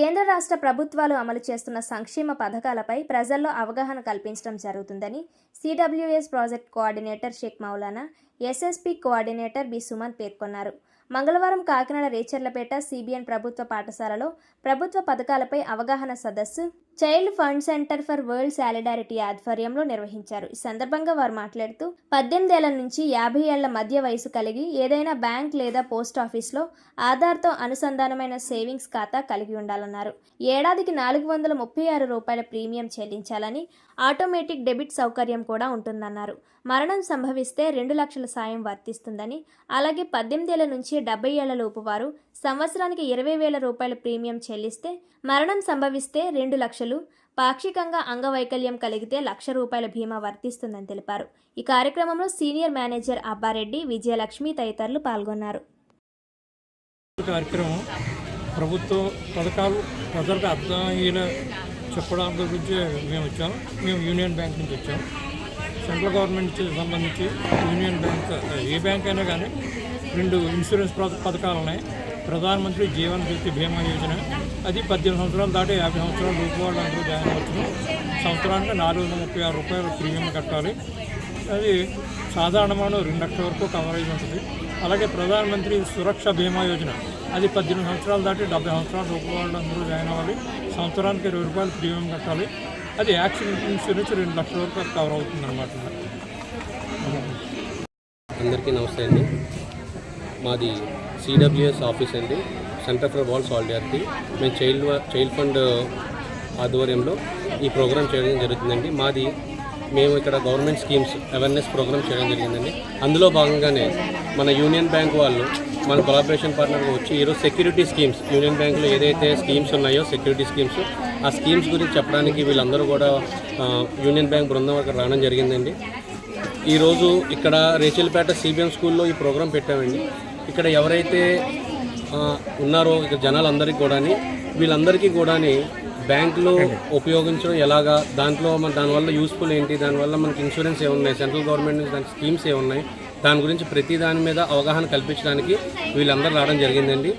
కేంద్ర రాష్ట్ర ప్రభుత్వాలు అమలు చేస్తున్న సంక్షేమ పథకాలపై ప్రజల్లో అవగాహన కల్పించడం జరుగుతుందని CWS project coordinator Shaik Moulana SSP coordinator B Suman పేర్కొన్నారు. మంగళవారం కాకినాడ రేచర్లపేట సిబిఎన్ ప్రభుత్వ పాఠశాలలో ప్రభుత్వ పథకాలపై అవగాహన సదస్సు child fund centre for world solidarity ఆధ్వర్యంలో నిర్వహించారు. ఈ సందర్భంగా వారు మాట్లాడుతూ పద్దెనిమిదేళ్ళ నుంచి యాభై ఏళ్ళ మధ్య వయసు కలిగి ఏదైనా బ్యాంక్ లేదా పోస్ట్ ఆఫీస్లో ఆధార్తో అనుసంధానమైన సేవింగ్స్ ఖాతా కలిగి ఉండాలన్నారు. ఏడాదికి నాలుగు వందల ముప్పై ఆరు రూపాయల ప్రీమియం చెల్లించాలని ఆటోమేటిక్ డెబిట్ సౌకర్యం కూడా ఉంటుందన్నారు. మరణం సంభవిస్తే రెండు లక్షల సాయం వర్తిస్తుందని అలాగే పద్దెనిమిదేళ్ళ నుంచి డెబ్బై ఏళ్ళలోపు వారు సంవత్సరానికి ఇరవై వేల రూపాయల ప్రీమియం చెల్లిస్తే మరణం సంభవిస్తే రెండు లక్షలు పాక్షికంగా అంగవైకల్యం కలిగితే లక్ష రూపాయల బీమా వర్తిస్తుందని తెలిపారు. ఈ కార్యక్రమంలో సీనియర్ మేనేజర్ అబ్బారెడ్డి విజయలక్ష్మి తదితరులు పాల్గొన్నారు. కార్యక్రమం ప్రభుత్వ పథకాలు ప్రజలకు అర్థమయ్యేలా చెప్పడం గురించి మేము వచ్చాము మేము యూనియన్ బ్యాంక్ నుంచి వచ్చాము సెంట్రల్ గవర్నమెంట్ సంబంధించి యూనియన్ బ్యాంక్ ఏ బ్యాంక్ అయినా కానీ రెండు ఇన్సూరెన్స్ పథకాలు ఉన్నాయి. ప్రధానమంత్రి జీవన్ జ్యోతి బీమా యోజన. అది పద్దెనిమిది సంవత్సరాలు దాటి యాభై సంవత్సరాలు రూపు వాళ్ళు అందరూ జాయిన్ అవుతున్నాం సంవత్సరానికి నాలుగు వందల ముప్పై ఆరు రూపాయలు ప్రీమియం కట్టాలి. అది సాధారణమైన రెండు లక్షల వరకు కవరేజ్ ఉంటుంది. అలాగే ప్రధానమంత్రి సురక్ష బీమా యోజన. అది పద్దెనిమిది సంవత్సరాలు దాటి డెబ్బై సంవత్సరాల రూపాయలు వాళ్ళు అందరూ జాయిన్ అవ్వాలి. సంవత్సరానికి ఇరవై రూపాయలు ప్రీమియం కట్టాలి. అది యాక్సిడెంట్ ఇన్సూరెన్స్ రెండు లక్షల వరకు కవర్ అవుతుంది అనమాట అందరికీ నమస్తే అండి. మాది సిడబ్ల్యూఎస్ ఆఫీస్ అండి. సెంటర్ ఫర్ వాల్ సాలిడారిటీ మేము చైల్డ్ వ- చైల్డ్ ఫండ్ ఆధ్వర్యంలో ఈ ప్రోగ్రామ్ చేయడం జరుగుతుందండి. మాది మేము ఇక్కడ గవర్నమెంట్ స్కీమ్స్ అవేర్నెస్ ప్రోగ్రామ్ చేయడం జరిగిందండి. అందులో భాగంగానే మన యూనియన్ బ్యాంక్ వాళ్ళు మన కొలాబరేషన్ పార్ట్నర్గా వచ్చి ఈరోజు సెక్యూరిటీ స్కీమ్స్ యూనియన్ బ్యాంక్లో ఏదైతే స్కీమ్స్ ఉన్నాయో సెక్యూరిటీ స్కీమ్స్ ఆ స్కీమ్స్ గురించి చెప్పడానికి వీళ్ళందరూ కూడా యూనియన్ బ్యాంక్ బృందం అక్కడ రావడం జరిగిందండి. ఈరోజు ఇక్కడ రేచల్పేట సిబిఎం స్కూల్లో ఈ ప్రోగ్రాం పెట్టామండి. ఇక్కడ ఎవరైతే ఉన్నారో ఇక్కడ జనాలందరికీ కూడాని వీళ్ళందరికీ కూడాని బ్యాంకులో ఉపయోగించడం ఎలాగా? దాంట్లో మన దానివల్ల యూస్ఫుల్ ఏంటి? దానివల్ల మనకి ఇన్సూరెన్స్ ఏమున్నాయి సెంట్రల్ గవర్నమెంట్ నుంచి దానికి స్కీమ్స్ ఏమున్నాయి దాని గురించి ప్రతి దాని మీద అవగాహన కల్పించడానికి వీళ్ళందరూ రావడం జరిగిందండి.